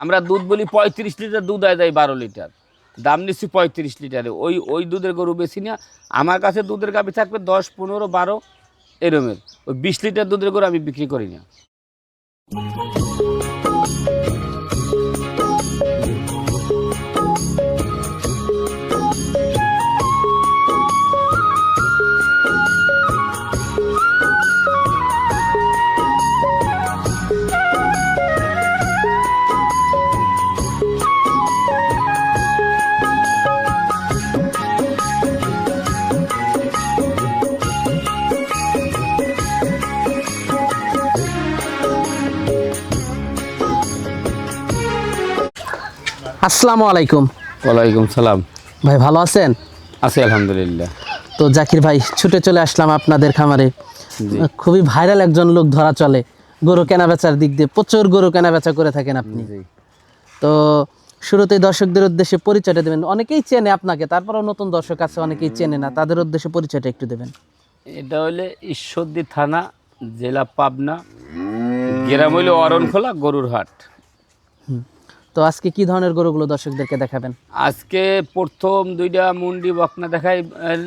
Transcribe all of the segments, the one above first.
আমরা দুধ বলি পঁয়ত্রিশ লিটার দুধ আয় দেয় বারো লিটার। দাম নিচ্ছি পঁয়ত্রিশ লিটারে। ওই ওই দুধের গরু বেশি না। আমার কাছে দুধের গাভি থাকবে দশ, পনেরো, বারো এরমের ওই বিশ লিটার দুধের গরু আমি বিক্রি করি না। আসসালামু আলাইকুম। ওয়ালাইকুম সালাম। ভাই ভালো আছেন? আছি আলহামদুলিল্লাহ। তো জাকির ভাই ছুটে চলে আসলাম আপনাদের খামারে। খুবই ভাইরাল একজন লোক ধরা চলে। গরু কেনা বেচার দিক দিয়ে প্রচুর গরু কেনা বেচা করে থাকেন আপনি। তো শুরুতেই দর্শকদের উদ্দেশ্যে পরিচয়টা দেবেন। অনেকেই চেনে আপনাকে তারপরেও নতুন দর্শক আছে অনেকেই চেনে না। তাদের উদ্দেশ্যে পরিচয়টা একটু দেবেন। এটা হলে ঈশ্বরদী থানা জেলা পাবনা গ্রাম হইলে অরণখোলা গরুর হাট তো আজকে কি ধরনের গরুগুলো দর্শকদেরকে দেখাবেন? আজকে প্রথম দুইটা মুন্ডি বকনা দেখাইবেন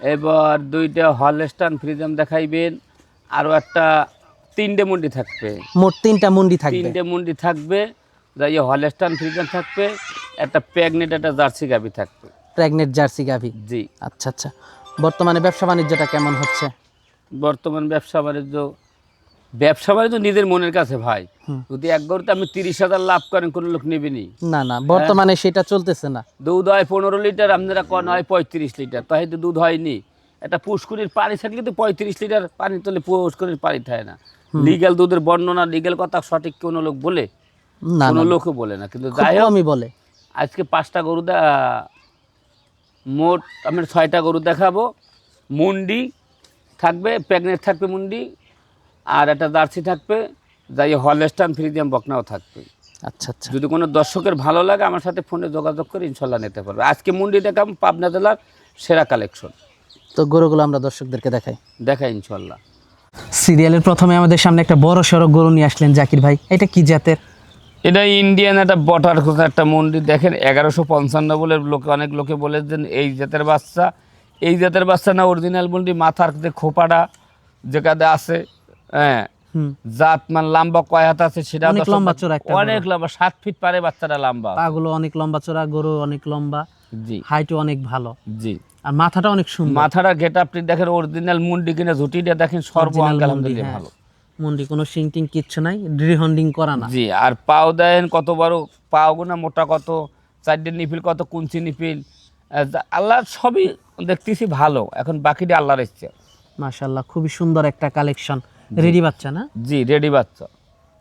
এবার দুইটা হলস্টান ফ্রিজম দেখাইবেন আরও একটা তিনটে মুন্ডি থাকবে। মোট তিনটা মুন্ডি থাকবে? তিনটে মুন্ডি থাকবে যাই হলস্টান ফ্রিজম থাকবে একটা প্যাগনেট একটা জার্সি গাবি থাকবে। প্রেগনেন্ট জার্সি গাভি? জি। আচ্ছা আচ্ছা। বর্তমানে ব্যবসা বাণিজ্যটা কেমন হচ্ছে? বর্তমান ব্যবসা বাণিজ্য ব্যবসা বাণিজ্য নিজের মনের কাছে ভাই। যদি এক গরুতে আপনি তিরিশ হাজার লাভ করেন কোনো লোক নেবেনি না। না বর্তমানে সেটা চলতেছে না। দুধ হয় পনেরো লিটার আপনারা কন হয় পঁয়ত্রিশ লিটার তাই তো দুধ হয়নি। একটা পুষ্করির পানি থাকলে তো পঁয়ত্রিশ লিটার পানি তোলে পুষ্করির পানি থাকে না। লিগ্যাল দুধের বর্ণনা লিগ্যাল কথা সঠিক কোনো লোক বলে? না কোনো লোকও বলে না কিন্তু যাই কমই বলে। আজকে পাঁচটা গরু দে- মোট আমি ছয়টা গরু দেখাবো। মুন্ডি থাকবে প্রেগনেন্ট থাকবে মুন্ডি আর একটা জার্সি থাকবে যাই হলস্টান ফ্রিজিয়াম বকনাও থাকবে। আচ্ছা আচ্ছা। যদি কোনো দর্শকের ভালো লাগে আমার সাথে ফোনে যোগাযোগ করে ইনশাল্লাহ নিতে পারবে। আজকে মুন্ডি দেখাম পাবনা জেলার সেরা কালেকশন। তো গরুগুলো আমরা দর্শকদেরকে দেখাই। দেখাই ইনশাল্লাহ। সিরিয়ালের প্রথমে আমাদের সামনে একটা বড় সড়ো গরু নিয়ে আসলেন জাকির ভাই। এটা কি জাতের? এটা ইন্ডিয়ান একটা বটার কোথা একটা মন্দির দেখেন এগারোশো পঞ্চান্ন বলে লোকে অনেক লোকে বলেছেন এই জাতের বাচ্চা। এই জাতের বাচ্চা না অরিজিনাল মন্ডি মাথার যে খোপাটা যেখানে আছে হ্যাঁ। জাত মানে লম্বা কয় হাত আছে সেটা অনেক লম্বা চওড়া একটা অনেক লম্বা সাত ফিট পারে বাচ্চাটা লম্বা। পাগুলো অনেক লম্বা চড়া গরু অনেক লম্বা। জি। হাইটও অনেক ভালো। জি। আর মাথাটা অনেক সুন্দর। মাথাটা গেট আপনি দেখেন অরিজিনাল মুন্ডি কিনে ঝুটিটা দেখেন সর্ব আলহামদুলিল্লাহ হ্যাঁ। ভালো। মুন্ডি কোনো সিং টিং কিচ্ছু নাই ড্রিহন্ডিং করা না। জি আর পাও দেন কত বড় পাও গুনা মোটা কত চারটে নিপিল কত কুঞ্চি নিপিল। আল্লাহ সবই দেখতেছি ভালো এখন বাকিটা আল্লাহর ইচ্ছে। মাশাল্লাহ খুবই সুন্দর একটা কালেকশন রেডি বাচ্চা না? জি রেডি বাচ্চা।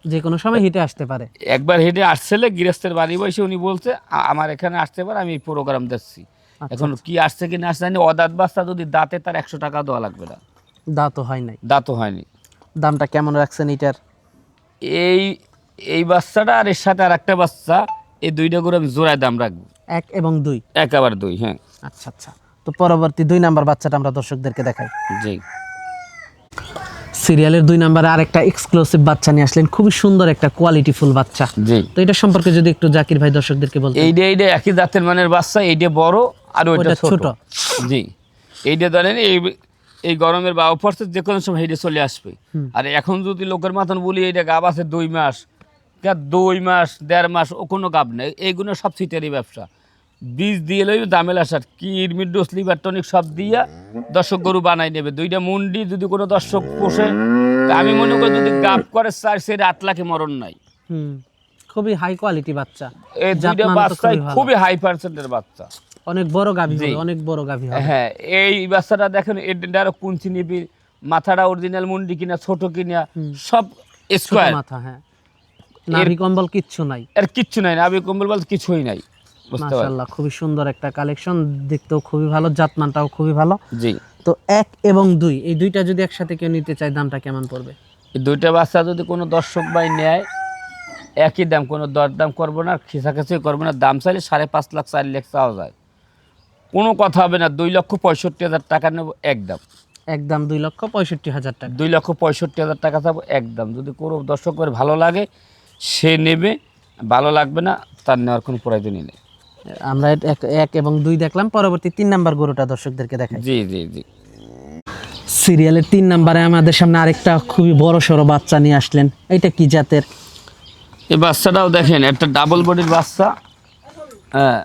যে কোনো সময় হেঁটে আসতে পারে। একবার হেঁটে আসছিলে গৃহস্থের বাড়ি বসে উনি বলছে আমার এখানে আসতে পারে আমি প্রোগ্রাম দিচ্ছি। আচ্ছা, এখন কি আসছে কি না আসছে জানি অদাঁত বাচ্চা যদি দাঁতে তার একশো টাকা দেওয়া লাগবে না। দাঁতও হয় নাই। দাঁতও হয়নি। দামটা কেমন রাখছেন এটার? এই এই বাচ্চাটা আর এর সাথে আর একটা বাচ্চা এই দুইটা করে আমি জোড়ায় দাম রাখব। এক এবং দুই? একেবারে দুই হ্যাঁ। আচ্ছা আচ্ছা। তো পরবর্তী দুই নাম্বার বাচ্চাটা আমরা দর্শকদেরকে দেখাই। জি। সিরিয়ালের দুই নাম্বারে আরেকটা এক্সক্লুসিভ বাচ্চা নিয়ে আসলেন। খুবই সুন্দর একটা কোয়ালিটিফুল বাচ্চা। জি। তো এটা সম্পর্কে যদি একটু জাকির ভাই দর্শকদেরকে বলতেন। এইটা এইটা একই জাতের মানের বাচ্চা এইটা বড় আর ওইটা ছোট। জি। এইটা ধরেন এই এই গরমের বা পড়ছে যে কোনো সময় হেঁটে চলে আসবে। আর এখন যদি লোকের মতন বলি এইটা গাব আছে দুই মাস দুই মাস দেড় মাস ও কোনো গাব নেই। এইগুলো সব সিটেরই ব্যবসা। বীজ দিয়ে লই দামেল আসার কিরমির ডোস লিভার টনিক সব দিয়া দর্শক গরু বানাই নেবে। দুইটা মুন্ডি যদি কোনো দর্শক পোষে আমি মনে করি যদি গাব করে চার সেটা আট লাখে মরণ নাই। খুবই হাই কোয়ালিটি বাচ্চা। এই দুইটা বাচ্চাই খুবই হাই পার্সেন্টের বাচ্চা। অনেক বড় গাভী অনেক বড় গাভী হ্যাঁ এই বাচ্চাটা দেখেন এটারও কুঞ্চি নিবি মাথাটা অরিজিনাল মুন্ডি কিনা ছোট কিনা সব স্কোয়ার মাথা হ্যাঁ। নাভি কম্বল কিচ্ছু নাই। এর কিচ্ছু নাই আবি কম্বল বলতে কিছুই নাই। মাশাআল্লাহ খুবই সুন্দর একটা কালেকশন। দেখতেও খুবই ভালো জাতমানটাও খুবই ভালো। জি। তো এক এবং দুই এই দুইটা যদি একসাথে কেউ নিতে চায় দামটা কেমন পড়বে? এই দুইটা বাচ্চা যদি কোনো দর্শক ভাই নেয় একই দাম কোনো দরদাম করব না খিসাখাচি করব না দাম চাইলে সাড়ে পাঁচ লাখ চার লাখ চাওয়া যায়। কোনো কথা হবে না দুই লক্ষ পঁয়ষট্টি হাজার টাকা নেব একদম একদম দুই লক্ষ পঁয়ষট্টি হাজার টাকা। দুই লক্ষ পঁয়ষট্টি হাজার টাকা চাবো একদম যদি কোনো দর্শকের ভালো লাগে সে নেবে ভালো লাগবে না তার নেওয়ার কোনো প্রয়োজনই নেই। আমরা এক এক এবং দুই দেখলাম। পরবর্তী তিন নাম্বার গরুটা দর্শকদেরকে দেখাই। জি জি জি। সিরিয়ালের তিন নাম্বারে আমাদের সামনে আরেকটা খুবই বড় সড়ো বাচ্চা নিয়ে আসলেন। এটা কি জাতের? এই বাচ্চাটাও দেখেন একটা ডাবল বডির বাচ্চা। হ্যাঁ।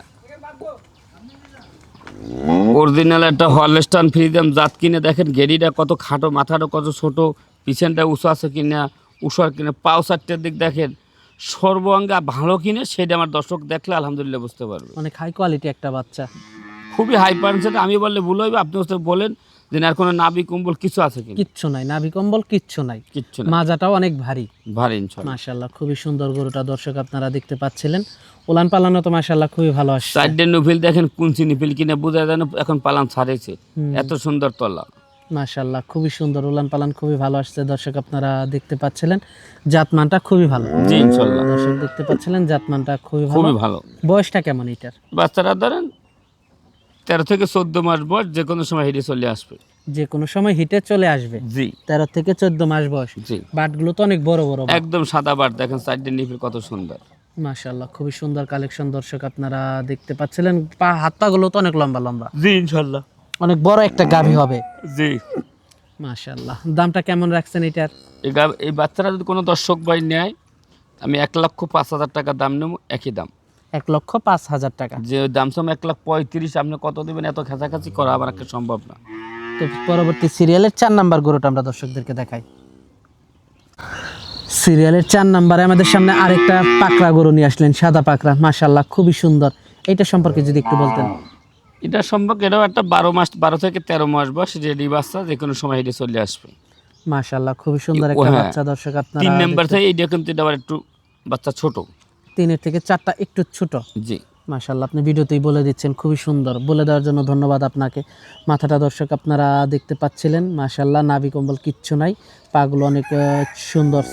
অরিজিনাল একটা হলস্টান ফ্রিজাম জাত কিনে দেখেন গেরিটা কত খাটো মাথাটা কত ছোট পিছনটা উঁচু আছে কিনা উষার কিনে পাও চারটের দিক দেখেন। সর্বাঙ্গা ভালো কিনে সেটা আমার দর্শক দেখলে আলহামদুলিল্লাহ বুঝতে পারবে। অনেক হাই কোয়ালিটি একটা বাচ্চা। খুবই হাই পার্সেন্ট আমি বললে ভুল হইবে আপনি বলেন যে আর কোনো নাবি কম্বল কিছু আছে কিনা? কিচ্ছু নাই নাভি কম্বল কিচ্ছু নাই। কিচ্ছু না মাজাটাও অনেক ভারী। ভারী মাশাল্লাহ খুবই সুন্দর গরুটা দর্শক আপনারা দেখতে পাচ্ছিলেন। ওলান পালানো তো মাশাল্লাহ খুবই ভালো আসছে। সাইডে নুফিল দেখেন কুঞ্চি নিফিল কিনে বোঝা যায় না এখন পালান ছাড়েছে। এত সুন্দর তলা। মাশাল্লাহ খুবই সুন্দর। উলান পালান খুবই ভালো আসছে। দর্শক আপনারা দেখতে পাচ্ছিলেন জাতমানটা খুবই ভালো। জি দর্শক দেখতে পাচ্ছিলেন জাতমানটা খুবই ভালো। খুবই ভালো। বয়সটা কেমন এটার? বাচ্চারা ধরেন তেরো থেকে চোদ্দ মাস বয়স যে কোনো সময় হেঁটে চলে আসবে। যে কোনো সময় হিটে চলে আসবে। জি। তেরো থেকে চোদ্দ মাস বয়স। জি। বাটগুলো তো অনেক বড় বড় একদম সাদা বাট দেখেন সাইডে নিফিল কত সুন্দর। মাশাল্লাহ খুবই সুন্দর কালেকশন দর্শক আপনারা দেখতে পাচ্ছিলেন। পা হাত পা গুলো তো অনেক লম্বা লম্বা। জি ইনশাল্লাহ অনেক বড় একটা গাভী হবে। জি। মাশাল্লাহ দামটা কেমন রাখছেন এটার? এই গা- এই বাচ্চারা যদি কোনো দর্শক ভাই নেয় আমি এক লক্ষ পাঁচ হাজার টাকা দাম নেব একই দাম। এক লক্ষ পাঁচ হাজার টাকা। যে দাম সম এক লাখ পঁয়ত্রিশ আপনি কত দেবেন? এত খেঁচাখাচি করা আমার একটা সম্ভব না। তো পরবর্তী সিরিয়ালের চার নাম্বার গরুটা আমরা দর্শকদেরকে দেখাই। সিরিয়ালের চার নাম্বারে আমাদের সামনে আরেকটা পাকড়া গরু নিয়ে আসলেন সাদা পাকড়া। মাশাল্লাহ খুবই সুন্দর। এটা সম্পর্কে যদি একটু বলতেন। এটা সম্পর্কে এটাও একটা বারো মাস বারো থেকে তেরো মাস বয়স রেডি বাচ্চা যে কোনো সময় হেঁটে চলে আসবে। মাশাল্লাহ খুবই সুন্দর একটা হ্যাঁ। বাচ্চা দর্শক আপনারা তিন নাম্বার থেকে এইটা কিন্তু এটা আবার একটু বাচ্চা ছোট। তিনের থেকে চারটা একটু ছোট। জি। মাশাল্লাহ আপনি ভিডিওতেই বলে দিচ্ছেন খুবই সুন্দর। বলে দেওয়ার জন্য ধন্যবাদ আপনাকে। মাথাটা দর্শক আপনারা দেখতে পাচ্ছিলেন মাশাল্লাহ নাভি কম্বল কিচ্ছু নাই পাগুলো অনেক সুন্দর।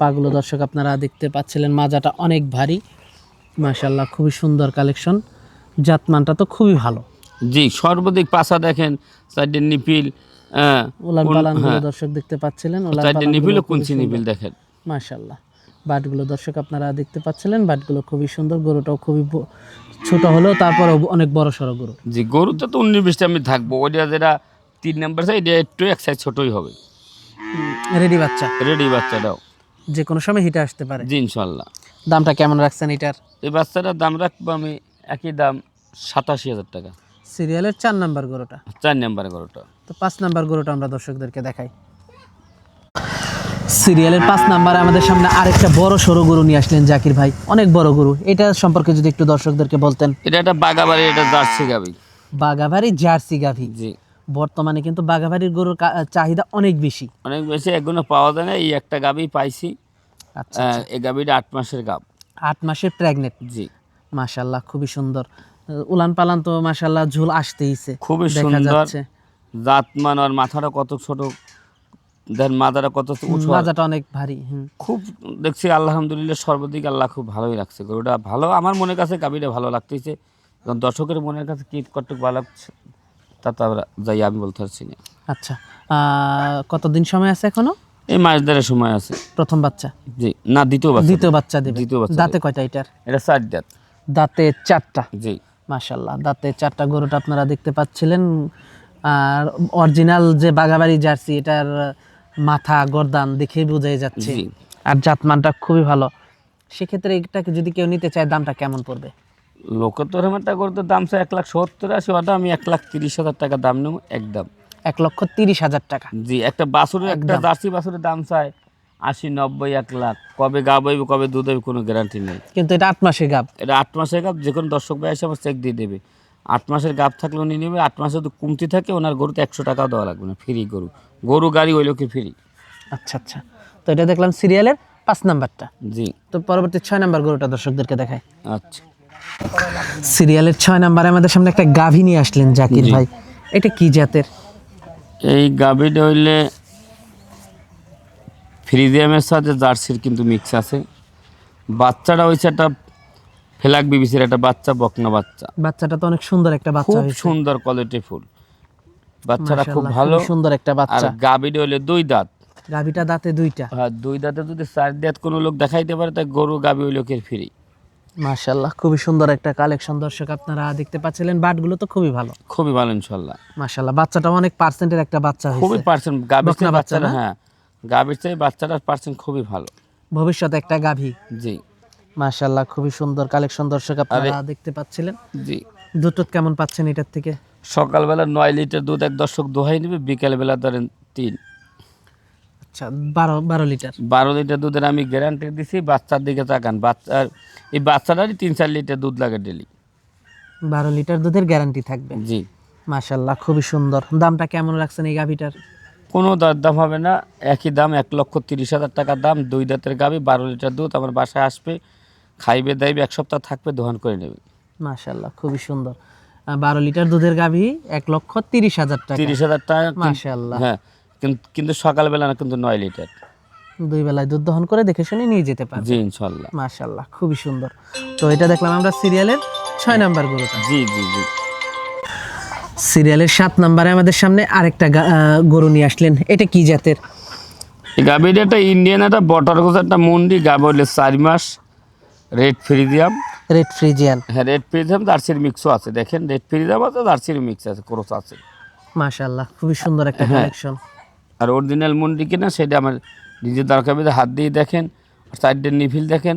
পাগুলো দর্শক আপনারা দেখতে পাচ্ছিলেন মাজাটা অনেক ভারী। মাশাল্লাহ খুবই সুন্দর কালেকশন। জাতমানটা তো খুবই ভালো। জি সর্বাধিক পাশা দেখেন সাইডের নিপিল হ্যাঁ হ্যাঁ, দর্শক দেখতে পাচ্ছিলেন সাইডের নিপিল ও কুঞ্চি। নিপিল দেখেন। মাশাল্লাহ বাটগুলো দর্শক আপনারা দেখতে পাচ্ছিলেন বাটগুলো খুবই সুন্দর গরুটাও খুবই ছোট হলেও তারপরে অনেক বড় সড়ো গরু। জি গরুতে তো উনিশ বিশটা আমি থাকব ওইটা যেটা তিন নাম্বার সাইড এটা একটু এক সাইজ ছোটই হবে। রেডি বাচ্চা। রেডি বাচ্চাটাও যে কোনো সময় হিটে আসতে পারে। জি ইনশাল্লাহ দামটা কেমন রাখছেন এটার? এই বাচ্চাটার দাম রাখব আমি একই দাম। সাতাশি হাজার টাকা। সিরিয়ালের চার নাম্বার গরুটা। চার নাম্বার গরুটা। তো পাঁচ নাম্বার গরুটা আমরা দর্শকদেরকে দেখাই। সিরিয়ালের পাঁচ নাম্বারে আমাদের সামনে আরেকটা বড় সড়ো গরু নিয়ে আসলেন জাকির ভাই। অনেক বড় গরু। এটা সম্পর্কে যদি একটু দর্শকদেরকে বলতেন। এটা একটা বাগাবাড়ি এটা জার্সি গাবি বাগাভারি জার্সি গাভি। জি। বর্তমানে কিন্তু বাগাভারির গরুর চাহিদা অনেক বেশি। অনেক বেশি এগুলো পাওয়া যায় না। এই একটা গাবি পাইছি। আচ্ছা আহ, এই গাবিটা আট মাসের গাব। আট মাসের প্রেগনেন্ট জি। মাশাল্লাহ খুবই সুন্দর। উলান পালান তো মাশাল্লাহ ঝুল আসতেইছে খুবই সুন্দর। জাতমান আর মাথাটা কত ছোট দেন মাথাটা কত উঁচু মাজাটা অনেক ভারী খুব দেখছি আলহামদুলিল্লাহ সর্বদিক আল্লাহ খুব ভালোই লাগছে গরুটা ভালো আমার মনের কাছে গাবিটা ভালো লাগতেছে। কারণ দর্শকের মনের কাছে কি কতটুক ভালো লাগছে তা তো আমরা যাই আমি বলতে পারছি না। আচ্ছা কতদিন সময় আছে এখনও? এই মাস দেড়ের সময় আছে। প্রথম বাচ্চা? জি না দ্বিতীয় বাচ্চা দ্বিতীয় বাচ্চা দেবে। দ্বিতীয় বাচ্চা দাঁতে কয়টা এটার? এটা চার দাঁত। দাঁতে চারটা। জি। মাশাল্লাহ দাঁতে চারটা গরুটা আপনারা দেখতে পাচ্ছিলেন। আর অরিজিনাল যে বাগাবাড়ি জার্সি এটার মাথা গরদান দেখেই বোঝাই যাচ্ছে। আর জাতমানটা খুবই ভালো। সেক্ষেত্রে এটাকে যদি কেউ নিতে চায় দামটা কেমন পড়বে? লোকের তো হেমাটা করতে দাম চাই এক লাখ সত্তর আশি ওটা আমি এক লাখ তিরিশ হাজার টাকা দাম নেব একদম। এক লক্ষ তিরিশ হাজার টাকা। জি একটা বাছুরের একটা। জার্সি বাছুরের দাম চাই। আশি নব্বই এক লাখ। কবে গা বইবে কবে দুধ হবে কোনো গ্যারান্টি নেই। কিন্তু এটা আট মাসে গাব। এটা আট মাসের গাপ যে কোনো দর্শক ভাই এসে আমার চেক দিয়ে দেবে। আট মাসের গাপ থাকলে উনি নেবে আট মাসে যদি কমতি থাকে ওনার গরুতে একশো টাকাও দেওয়া লাগবে না ফ্রি গরু। গরু গাড়ি ওই লোকে ফ্রি আচ্ছা আচ্ছা। তো এটা দেখলাম সিরিয়ালের পাঁচ নাম্বারটা। জি। তো পরবর্তী ছয় নাম্বার গরুটা দর্শকদেরকে দেখায় আচ্ছা। সিরিয়ালের ছয় নাম্বারে আমাদের সামনে একটা গাভী নিয়ে আসলেন জাকির ভাই। এটা কি জাতের? এই গাভিটা হইলে ফ্রিজিয়ামের সাথে জার্সির কিন্তু মিক্স আছে। বাচ্চাটা হয়েছে একটা ফেলাক বিবিসির একটা বাচ্চা বকনা বাচ্চা। বাচ্চাটা তো অনেক সুন্দর একটা বাচ্চা খুব সুন্দর কোয়ালিটি ফুল। বাচ্চাটা খুব ভালো। সুন্দর একটা আর বাচ্চা গাভিটা হইলে দুই দাঁত। গাভিটা দাঁতে দুইটা। হ্যাঁ দুই দাঁতে যদি চার দাঁত কোনো লোক দেখাইতে পারে তাই গরু গাবি ওই লোকের ফ্রি। মাশাল্লাহ খুবই সুন্দর একটা কালেকশন দর্শক আপনারা দেখতে পাচ্ছিলেন। বাটগুলো তো খুবই ভালো। খুবই ভালো ইনশাল্লাহ মাশাল্লাহ বাচ্চাটা অনেক পার্সেন্টের একটা বাচ্চা খুবই পার্সেন্ট চেয়ে বাচ্চা হ্যাঁ। গাবির চেয়ে বাচ্চাটার পার্সেন্ট খুবই ভালো। ভবিষ্যতে একটা গাভী? জি। মাশাল্লাহ খুবই সুন্দর কালেকশন দর্শক আপনারা দেখতে পাচ্ছিলেন। জি। দুধ কেমন পাচ্ছেন এটার থেকে? সকালবেলা নয় লিটার দুধ এক দর্শক দোহাই নেবে বিকেলবেলা ধরেন তিন। আচ্ছা বারো বারো লিটার? বারো লিটার দুধের আমি গ্যারান্টি দিছি বাচ্চার দিকে তাকান। বাচ্চার এই বাচ্চাটারই তিন চার লিটার দুধ লাগে ডেলি বারো লিটার দুধের গ্যারান্টি থাকবে। জি। মাশাল্লাহ খুবই সুন্দর। দামটা কেমন রাখছেন এই গাভিটার? কোনো দরদাম হবে না। একই দাম এক লক্ষ তিরিশ হাজার টাকার দাম দুই দাঁতের গাবি বারো লিটার দুধ আমার বাসায় আসবে খাইবে দাইবে এক সপ্তাহ থাকবে দোকান করে নেবে। মাশাল্লাহ খুবই সুন্দর। বারো লিটার দুধের গাভী এক লক্ষ তিরিশ হাজার টাকা। তিরিশ হাজার টাকা মাশাল্লাহ হ্যাঁ কিন্তু কিন্তু সকালবেলা না কিন্তু নয় লিটার। দুই বেলায় দুধ দহন করে দেখে শুনে নিয়ে যেতে পারবে। জি ইনশাল্লাহ মাশাল্লাহ খুবই সুন্দর। তো এটা দেখলাম আমরা সিরিয়ালের ছয় নাম্বার গরুটা। জি জি জি। সিরিয়ালের সাত নাম্বারে আমাদের সামনে আরেকটা গরু নিয়ে আসলেন। এটা কি জাতের? এই গাবির একটা ইন্ডিয়ান একটা বটার গোছ একটা মন্ডি। গাবি হলে চার মাস। রেড ফ্রিজিয়াম রেড ফ্রিজিয়ান হ্যাঁ রেড ফ্রিজিয়াম জার্সির মিক্সও আছে। দেখেন রেড ফ্রিজিয়াম আছে জার্সির মিক্স আছে ক্রোস আছে। মাশাল্লাহ খুবই সুন্দর একটা কালেকশন আর অরিজিনাল মন্ডি কিনা সেটা আমার নিজের দরকার হাত দিয়ে দেখেন সাইডের নিফিল দেখেন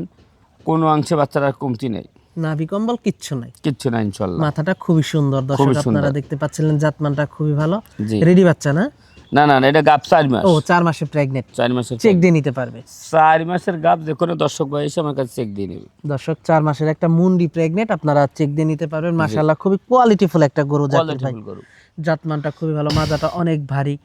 কোনো অংশে বাচ্চারা কমতি নেই। নাভি কম্বল কিচ্ছু নাই। কিচ্ছু না ইনশাল্লাহ মাথাটা খুবই সুন্দর। দর্শক আপনারা দেখতে পাচ্ছিলেন জাতমানটা খুবই ভালো। রেডি বাচ্চা না? না না এটা গাব চার মাস। ও চার মাসে প্রেগনেন্ট চার মাসের চেক দিয়ে নিতে পারবে। চার মাসের গাব যে কোনো দর্শক ভাই এসে আমার কাছে চেক দিয়ে নেবে। দর্শক চার মাসের একটা মুন্ডি প্রেগনেন্ট আপনারা চেক দিয়ে নিতে পারবেন। মাশাল্লাহ খুবই কোয়ালিটিফুল একটা গরু জাতের ভাই। জাতমানটা খুবই ভালো মাজাটা অনেক ভারী।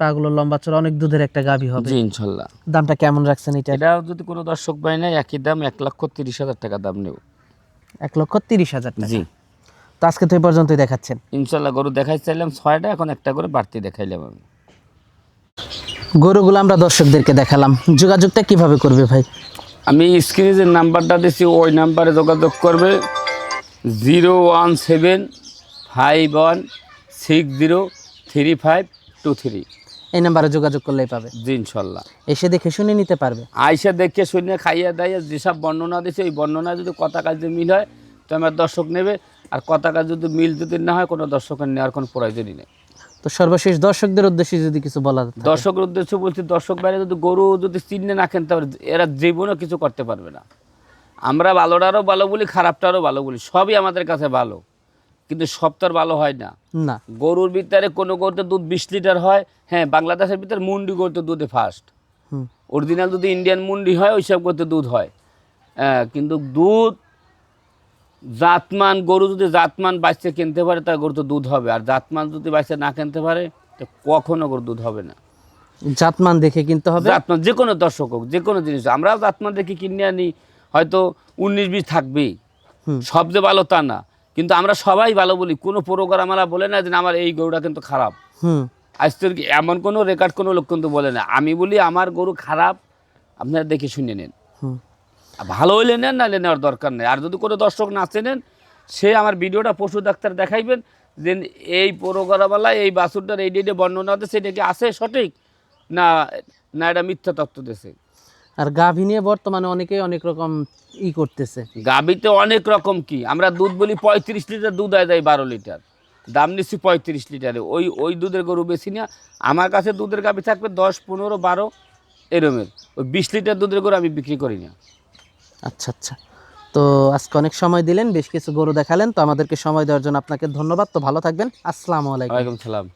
পাগুলো লম্বা চড়া অনেক দুধের একটা গাভী হবে। জি ইনশাল্লাহ দামটা কেমন রাখছেন এটা? এটা যদি কোনো দর্শক ভাই নেয় একই দাম এক লক্ষ তিরিশ হাজার টাকা দাম নেব। এক লক্ষ তিরিশ হাজার টাকা। জি। তো আজকে তো এই পর্যন্তই দেখাচ্ছেন। ইনশাল্লাহ গরু দেখাই চাইলাম ছয়টা এখন একটা করে বাড়তি দেখাইলাম আমি। গরুগুলো আমরা দর্শকদেরকে দেখালাম। যোগাযোগটা কীভাবে করবে ভাই? আমি স্ক্রিনে যে নাম্বারটা দিচ্ছি ওই নাম্বারে যোগাযোগ করবে। Zero one seven five one six zero three five two three. এই নাম্বারে যোগাযোগ করলেই পাবে। জি ইনশাল্লাহ। এসে দেখে শুনে নিতে পারবে। আইসা দেখে শুনে খাইয়ে দাইয়ে যেসব বর্ণনা দিছে ওই বর্ণনা যদি কথা কাজ যদি মিল হয় তো আমার দর্শক নেবে। আর কথা কাজ যদি মিল যদি না হয় কোনো দর্শকের নেওয়ার কোনো প্রয়োজনই নেই। তো সর্বশেষ দর্শকদের উদ্দেশ্যে যদি কিছু বলা। দর্শকের উদ্দেশ্য বলছি দর্শক বাইরে যদি গরু যদি চিহ্নে না খেনতে পারে এরা জীবনও কিছু করতে পারবে না। আমরা ভালোটারও ভালো বলি খারাপটারও ভালো বলি সবই আমাদের কাছে ভালো। কিন্তু সব তো আর ভালো হয় না। না। গরুর ভিতরে কোনো গরুতে দুধ বিশ লিটার হয় হ্যাঁ বাংলাদেশের ভিতরে মুন্ডি গরুতে দুধে ফার্স্ট হুম। অরিজিনাল যদি ইন্ডিয়ান মুন্ডি হয় ওইসব করতে দুধ হয়। হ্যাঁ কিন্তু দুধ জাতমান গরু যদি জাতমান বাচ্চা কিনতে পারে তার গরু তো দুধ হবে। আর জাতমান যদি বাচ্চা না কিনতে পারে তো কখনো গরু দুধ হবে না। জাতমান দেখে কিনতে হবে? জাতমান যে কোনো দর্শক হোক যে কোনো জিনিস আমরাও জাতমান দেখে কিনে আনি। হয়তো উনিশ বিশ থাকবেই। সবচেয়ে ভালো তা না। কিন্তু আমরা সবাই ভালো বলি কোনো প্রোগ্রাম আমরা বলে না যে আমার এই গরুটা কিন্তু খারাপ। হুম। আজ তো কি এমন কোনো রেকর্ড কোনো লোক কিন্তু বলে না। আমি বলি আমার গরু খারাপ আপনারা দেখে শুনে নেন। ভালো হইলে নেন নাহলে নেওয়ার দরকার নেই। আর যদি কোনো দর্শক না চেনেন সে আমার ভিডিওটা পশু ডাক্তার দেখাইবেন যে এই প্রোগ্রামওয়ালা এই বাছুরটার এই ডেটে বর্ণনা দিচ্ছে সেটা কি আছে সঠিক? না না এটা মিথ্যা তত্ত্ব দিছে আর গাভী নিয়ে বর্তমানে অনেকেই অনেক রকম ই করতেছে। গাবিতে অনেক রকম কি? আমরা দুধ বলি পঁয়ত্রিশ লিটার দুধ হয় দেয় বারো লিটার। দাম নিচ্ছি পঁয়ত্রিশ লিটারে। ওই ওই দুধের গরু বেশি না। আমার কাছে দুধের গাবি থাকবে দশ পনেরো বারো এরমের। ওই বিশ লিটার দুধের গরু আমি বিক্রি করি না। আচ্ছা আচ্ছা। তো আজকে অনেক সময় দিলেন বেশ কিছু গরু দেখালেন। তো আমাদেরকে সময় দেওয়ার জন্য আপনাকে ধন্যবাদ। তো ভালো থাকবেন। আসসালামু আলাইকুম। ওয়ালাইকুম সালাম।